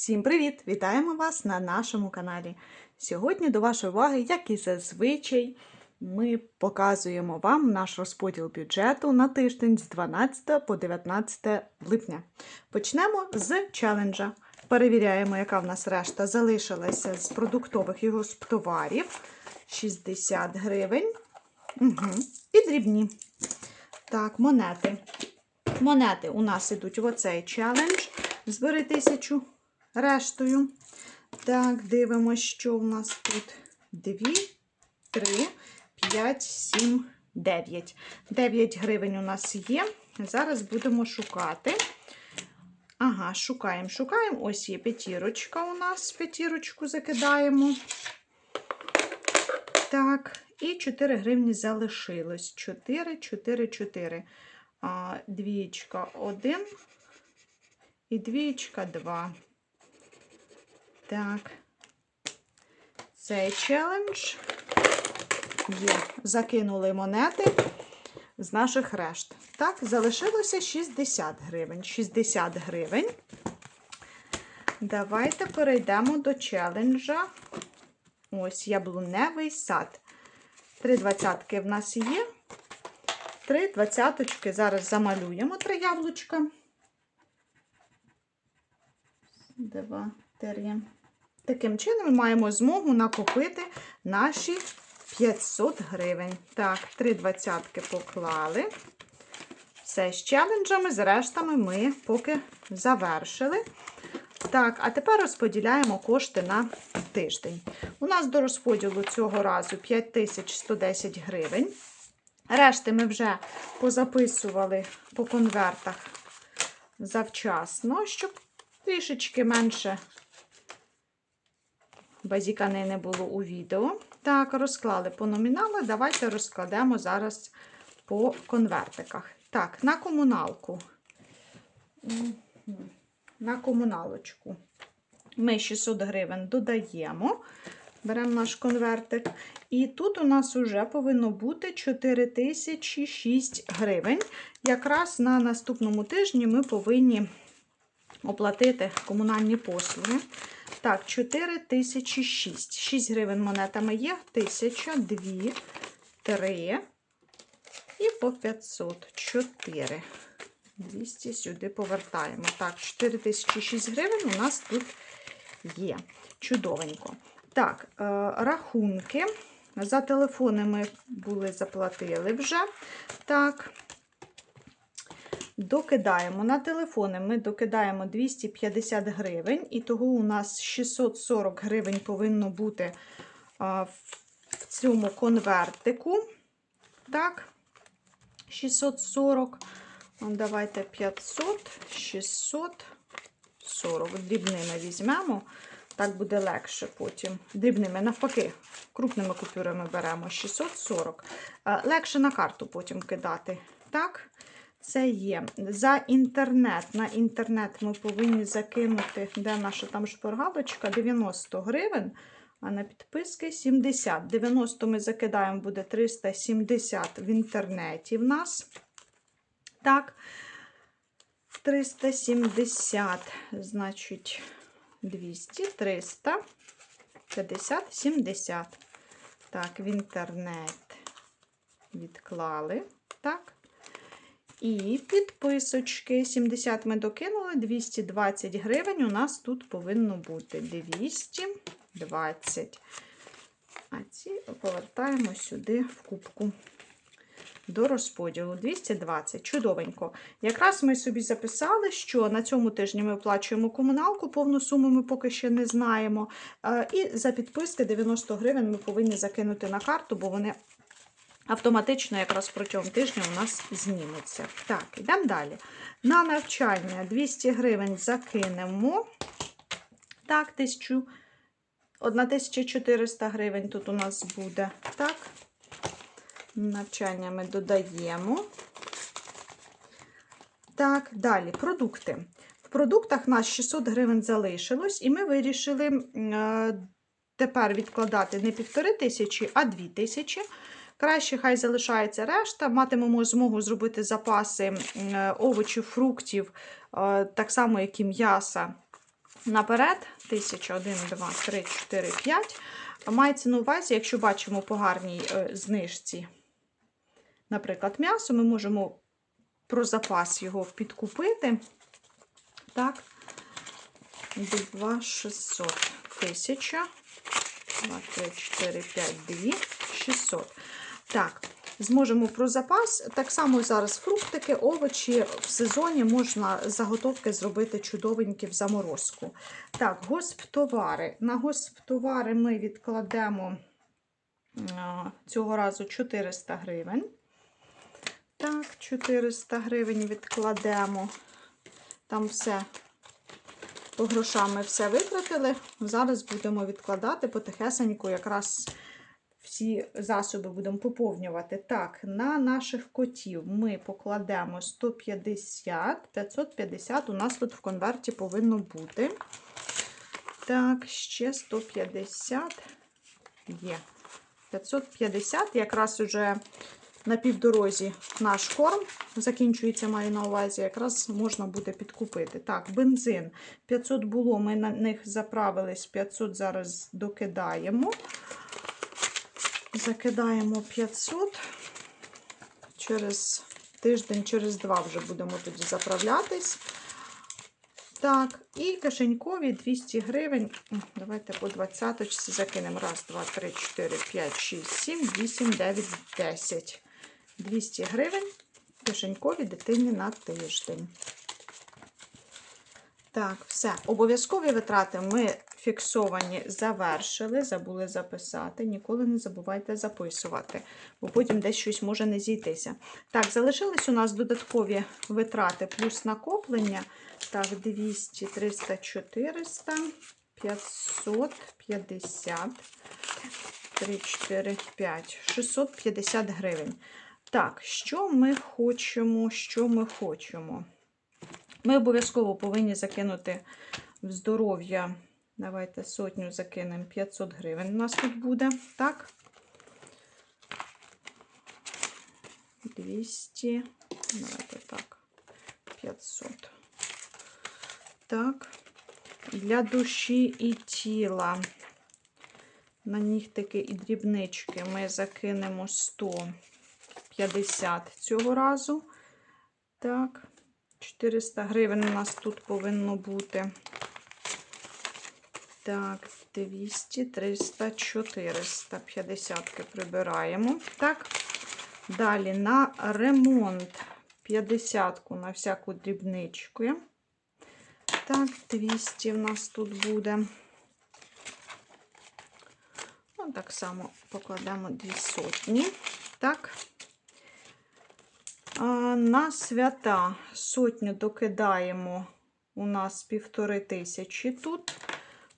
Всім привіт! Вітаємо вас на нашому каналі. Сьогодні до вашої уваги, як і зазвичай, ми показуємо вам наш розподіл бюджету на тиждень з 12 по 19 липня. Почнемо з челенджа. Перевіряємо, яка в нас решта залишилася з продуктових і товарів. 60 гривень. Угу. І дрібні. Так, монети. Монети у нас йдуть в оцей челендж. Збери тисячу рештою. Так, дивимося, що у нас тут. 2, 3, 5, 7, 9. 9 гривень у нас є. Зараз будемо шукати. Ага, шукаємо, шукаємо. Ось є п'ятірочка у нас. П'ятірочку закидаємо. Так, і 4 гривні залишилось. 4, 4, 4. А, Двічка 1 і двічка 2. Так. Цей челендж є. Закинули монети з наших решт. Так, залишилося 60 гривень. 60 гривень. Давайте перейдемо до челенджа. Ось яблуневий сад. Три двадцятки в нас є. Три двадцяточки. Зараз замалюємо три яблучка. Два, три. Таким чином ми маємо змогу накопити наші 500 гривень. Так, три двадцятки поклали. Все, з челенджами, з рештами ми поки завершили. Так, а тепер розподіляємо кошти на тиждень. У нас до розподілу цього разу 5110 гривень. Решти ми вже позаписували по конвертах завчасно, щоб трішечки менше базікани не було у відео. Так, розклали по номіналу. Давайте розкладемо зараз по конвертиках. Так, на комуналку. На комуналочку. Ми 600 гривень додаємо. Беремо наш конвертик. І тут у нас вже повинно бути 4006 гривень. Якраз на наступному тижні ми повинні оплатити комунальні послуги. Так, 4006. 6 гривень монетами є. 1000, 2, 3 і по 500. 4. 200 сюди повертаємо. Так, 4006 гривень у нас тут є. Чудовенько. Так, е, рахунки. За телефони ми були заплатили вже. Так. Докидаємо на телефони, ми докидаємо 250 гривень, і того у нас 640 гривень повинно бути в цьому конвертику. Так, 640. Давайте 500, 640. Дрібними візьмемо. Так буде легше потім. Дрібними, навпаки, крупними купюрами беремо 640. Легше на карту потім кидати. Так, це є. За інтернет. На інтернет ми повинні закинути, де наша там шпаргалочка, 90 гривень, а на підписки 70. 90 ми закидаємо, буде 370 в інтернеті в нас. Так, 370, значить, 200, 300, 50, 70. Так, в інтернет відклали. Так. І підписочки. 70 ми докинули, 220 гривень. У нас тут повинно бути 220. А ці повертаємо сюди в кубку. До розподілу 220. Чудовенько. Якраз ми собі записали, що на цьому тижні ми оплачуємо комуналку, повну суму ми поки ще не знаємо. І за підписки 90 гривень ми повинні закинути на карту, бо вони автоматично якраз протягом тижня у нас зніметься. Так, йдемо далі. На навчання 200 гривень закинемо. Так, 1000, 1400 гривень тут у нас буде. Так, навчання ми додаємо. Так, далі продукти. В продуктах нас 600 гривень залишилось, і ми вирішили е, тепер відкладати не півтори тисячі, а дві тисячі. Краще, хай залишається решта. Матимемо змогу зробити запаси овочів, фруктів, так само, як і м'яса наперед. 1000, 1, 2, 3, 4, 5. Мається на увазі, якщо бачимо по гарній е, знижці, наприклад, м'ясо, ми можемо про запас його підкупити. Так, 2 600 тисяча. 2, 3, 4, 5, 2, 600. Так, зможемо про запас. Так само зараз фруктики, овочі в сезоні можна заготовки зробити чудовенькі в заморозку. Так, госптовари. На госптовари ми відкладемо цього разу 400 гривень. Так, 400 гривень відкладемо. Там все по грошам ми все витратили. Зараз будемо відкладати потихесеньку, якраз всі засоби будемо поповнювати. Так, на наших котів ми покладемо 150, 550 у нас тут в конверті повинно бути. Так, ще 150 є. 550, якраз уже на півдорозі наш корм закінчується, маю на увазі, якраз можна буде підкупити. Так, бензин 500 було, ми на них заправились, 500 зараз докидаємо. Закидаємо 500. Через тиждень, через два вже будемо тоді заправлятись. Так, і кишенькові 200 гривень. Давайте по 20 закинемо. Раз, два, три, 4, 5, 6, 7, 8, 9, 10. 200 гривень кишенькові дитині на тиждень. Так, все. Обов'язкові витрати ми фіксовані завершили, забули записати. Ніколи не забувайте записувати, бо потім десь щось може не зійтися. Так, залишились у нас додаткові витрати плюс накоплення. Так, 200, 300, 400, 550, 3, 4, 5, 650 гривень. Так, що ми хочемо? Що ми хочемо? Ми обов'язково повинні закинути в здоров'я. Давайте сотню закинемо 500 гривень. У нас тут буде, так? 200, давайте так, 500. Так, для душі і тіла. На нігтики і дрібнички ми закинемо 150 цього разу. Так, 400 гривень у нас тут повинно бути. Так, 200, 300, 400, 50 прибираємо. Так, далі на ремонт 50 на всяку дрібничку. Так, 200 в нас тут буде. Ну, так само покладемо 2 сотні. Так. А, на свята сотню докидаємо у нас півтори тисячі тут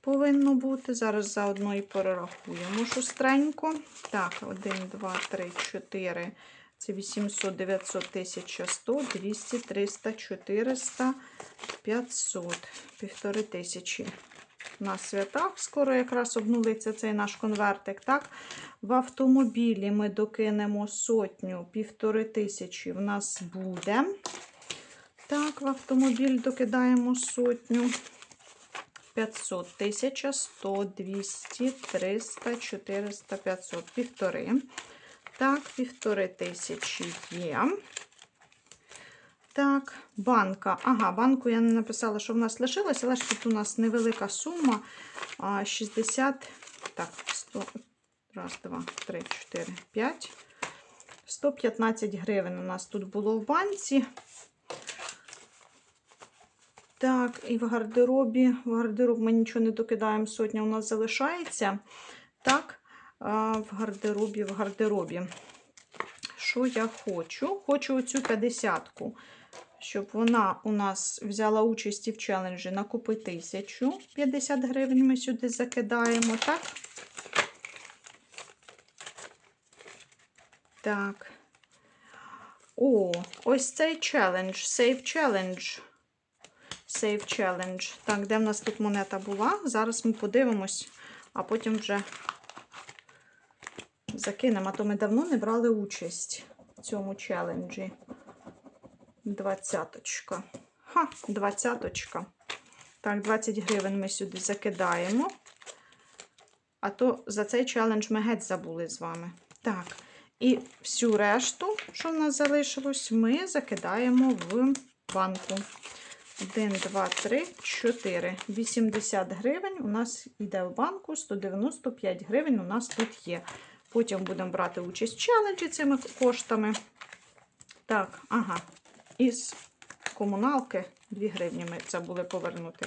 повинно бути. Зараз заодно і перерахуємо шустренько. Так, 1, 2, 3, 4. Це 800, 900, 1100, 200, 300, 400, 500, півтори тисячі. На святах скоро якраз обнулиться цей наш конвертик. Так? В автомобілі ми докинемо сотню, півтори тисячі в нас буде. Так, в автомобіль докидаємо сотню. 500, 1000, 100, 200, 300, 400, 500, півтори. Так, півтори тисячі є. Так, банка. Ага, банку я не написала, що в нас лишилось, але ж тут у нас невелика сума. 60, так, 100, раз, два, три, 4, 5. 115 гривень у нас тут було в банці. Так, і в гардеробі. В гардероб ми нічого не докидаємо, сотня у нас залишається. Так, в гардеробі, в гардеробі. Що я хочу? Хочу оцю 50-ку, щоб вона у нас взяла участь в челенджі на купи 1000. 50 гривень ми сюди закидаємо, так? Так. О, ось цей челендж, Save Challenge. Save Challenge. Так, де в нас тут монета була? Зараз ми подивимось, а потім вже закинемо. А то ми давно не брали участь в цьому челенджі. Двадцяточка. Ха, двадцяточка. Так, 20 гривень ми сюди закидаємо. А то за цей челендж ми геть забули з вами. Так, і всю решту, що в нас залишилось, ми закидаємо в банку. 1, 2, 3, 4. 80 гривень у нас йде в банку, 195 гривень у нас тут є. Потім будемо брати участь в челенджі цими коштами. Так, ага. Із комуналки 2 гривні ми забули повернути.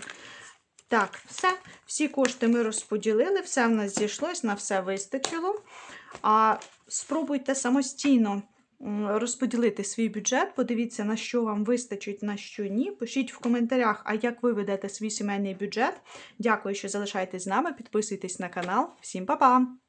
Так, все. Всі кошти ми розподілили, все в нас зійшлось, на все вистачило. А спробуйте самостійно розподілити свій бюджет, подивіться, на що вам вистачить, на що ні. Пишіть в коментарях, а як ви ведете свій сімейний бюджет. Дякую, що залишаєтесь з нами. Підписуйтесь на канал. Всім па-па!